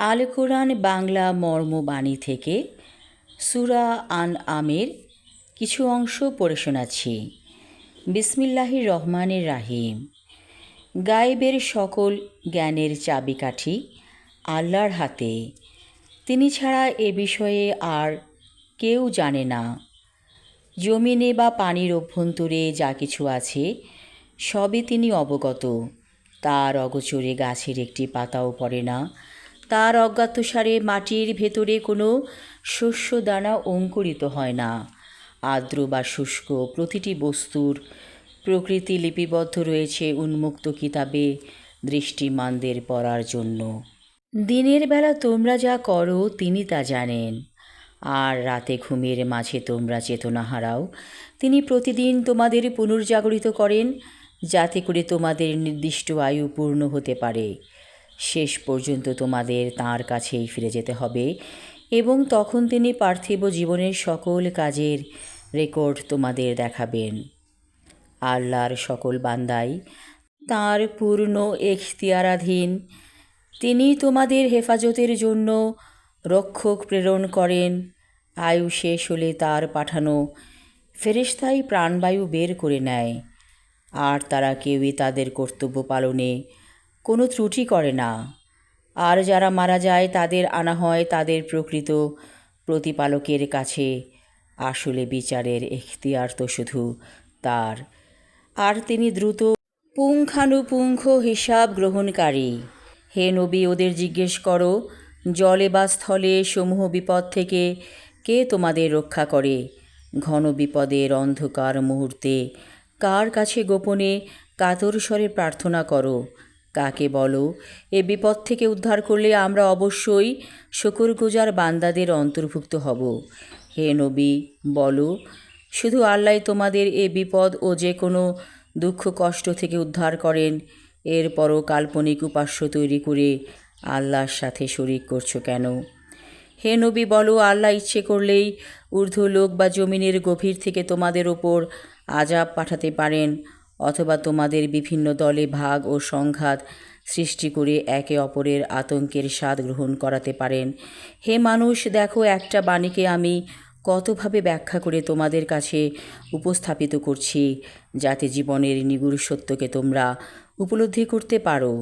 আল কোরআন বাংলা মর্মবাণী থেকে সুরা আন আমের কিছু অংশ পড়ে শোনাচ্ছি। বিসমিল্লাহির রহমানের রাহিম। গায়েবের সকল জ্ঞানের চাবিকাঠি আল্লাহর হাতে। তিনি ছাড়া এ বিষয়ে আর কেউ জানে না। জমিনে বা পানির অভ্যন্তরে যা কিছু আছে, সবই তিনি অবগত। তার অগোচরে গাছের একটি পাতাও পড়ে না। তার অজ্ঞাতসারে মাটির ভেতরে কোনো শস্য দানা অঙ্কুরিত হয় না। আর্দ্র বা শুষ্ক প্রতিটি বস্তুর প্রকৃতি লিপিবদ্ধ রয়েছে উন্মুক্ত কিতাবে দৃষ্টিমানদের পড়ার জন্য। দিনের বেলা তোমরা যা করো, তিনি তা জানেন। আর রাতে ঘুমের মাঝে তোমরা চেতনা হারাও। তিনি প্রতিদিন তোমাদের পুনর্জাগরিত করেন, যাতে করে তোমাদের নির্দিষ্ট আয়ু পূর্ণ হতে পারে। শেষ পর্যন্ত তোমাদের তাঁর কাছেই ফিরে যেতে হবে। এবং তখন তিনি পার্থিব জীবনের সকল কাজের রেকর্ড তোমাদের দেখাবেন। আল্লাহর সকল বান্দাই তাঁর পূর্ণ এখতিয়ারাধীন। তিনি তোমাদের হেফাজতের জন্য রক্ষক প্রেরণ করেন। আয়ু শেষ হলে তার পাঠানো ফেরেশতাই প্রাণবায়ু বের করে নেয়। আর তারা কেউই তাদের কর্তব্য পালনে কোনো ত্রুটি করে না। আর যারা মারা যায়, তাদের আনা হয় তাদের প্রকৃত প্রতিপালকের কাছে। আসলে বিচারের এখতিয়ার তো শুধু তার। আর তিনি দ্রুত পুঙ্খানুপুঙ্খ হিসাব গ্রহণকারী। হে নবী, ওদের জিজ্ঞেস করো, জলে বা স্থলে সমূহ বিপদ থেকে কে তোমাদের রক্ষা করে? ঘন বিপদের অন্ধকার মুহূর্তে কার কাছে গোপনে কাতর স্বরে প্রার্থনা করো? কাকে বলো? এ বিপদ থেকে উদ্ধার করলে আমরা অবশ্যই শকরগুজার বান্দাদের অন্তর্ভুক্ত হব। হে নবী, বলো, শুধু আল্লাহ তোমাদের এ বিপদ ও যে কোনো দুঃখ কষ্ট থেকে উদ্ধার করেন এরপরও কাল্পনিক উপাস্য তৈরি করে আল্লাহর সাথে শরিক করছ কেন? হে নবী, বলো, আল্লাহ ইচ্ছে করলেই ঊর্ধ্ব লোক বা জমিনের গভীর থেকে তোমাদের ওপর আজাব পাঠাতে পারেন। অথবা তোমাদের বিভিন্ন দলে ভাগ ও সংঘাত সৃষ্টি করে একে অপরের আতঙ্কের স্বাদ গ্রহণ করাতে পারেন। হে মানুষ, দেখো, একটা বাণীকে আমি কতভাবে ব্যাখ্যা করে তোমাদের কাছে উপস্থাপিত করছি, যাতে জীবনের নিগুড় সত্যকে তোমরা উপলব্ধি করতে পারো।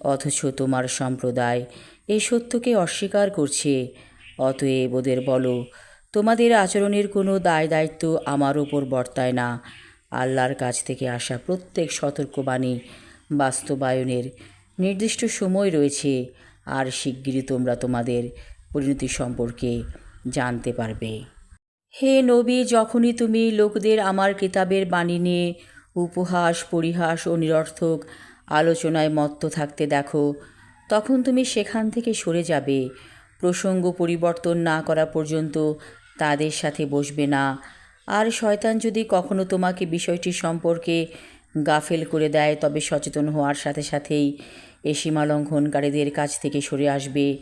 অথচ তোমার সম্প্রদায় এই সত্যকে অস্বীকার করছে। অতএব ওদের বলো, তোমাদের আচরণের কোনো দায় দায়িত্ব আমার ওপর বর্তায় না। আল্লাহর কাছ থেকে আসা প্রত্যেক সতর্কবাণী বাস্তবায়নের নির্দিষ্ট সময় রয়েছে, আর শিগগিরই তোমরা তোমাদের পরিণতি সম্পর্কে জানতে পারবে। হে নবী, যখনই তুমি লোকদের আমার কিতাবের বাণী নিয়ে উপহাস, পরিহাস ও নিরর্থক আলোচনায় মত্ত থাকতে দেখো, তখন তুমি সেখান থেকে সরে যাবে। প্রসঙ্গ পরিবর্তন না করা পর্যন্ত তাদের সাথে বসবে না। আর শয়তান যদি কখনো তোমাকে বিষয়টি সম্পর্কে গাফেল করে দেয়, তবে সচেতন হওয়ার সাথে সাথেই এ সীমালঙ্ঘনকারীদের কাছ থেকে সরে আসবে।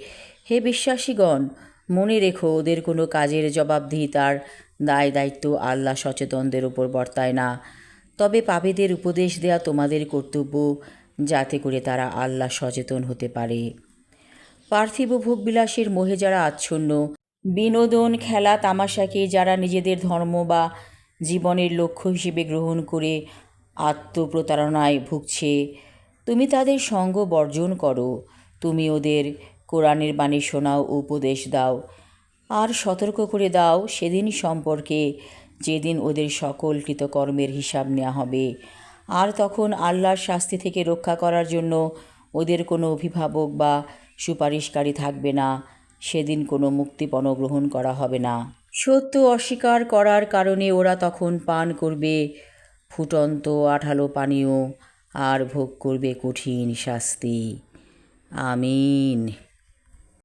হে বিশ্বাসীগণ, মনে রেখো, ওদের কোনো কাজের জবাবদিহিতার দায় দায়িত্ব আল্লাহ সচেতনদের উপর বর্তায় না। তবে পাপীদের উপদেশ দেয়া তোমাদের কর্তব্য, যাতে করে তারা আল্লাহ সচেতন হতে পারে। পার্থিব ভোগবিলাসের মোহে যারা আচ্ছন্ন বিনোদন, খেলা, তামাশাকে যারা নিজেদের ধর্ম বা জীবনের লক্ষ্য হিসেবে গ্রহণ করে আত্মপ্রতারণায় ভুগছে, তুমি তাদের সঙ্গ বর্জন করো। তুমি ওদের কোরআনের বাণী শোনাও, উপদেশ দাও। আর সতর্ক করে দাও, সেদিন সম্পর্কে যেদিন ওদের সকল কৃতকর্মের হিসাব নেওয়া হবে। আর তখন আল্লাহর শাস্তি থেকে রক্ষা করার জন্য ওদের কোনো অভিভাবক বা সুপারিশকারী থাকবে না। সেদিন কোনো মুক্তিপণ গ্রহণ করা হবে না। সত্য অস্বীকার করার কারণে ওরা তখন পান করবে, ফুটন্ত আঠালো পানীয়, আর ভোগ করবে কঠিন শাস্তি। আমিন।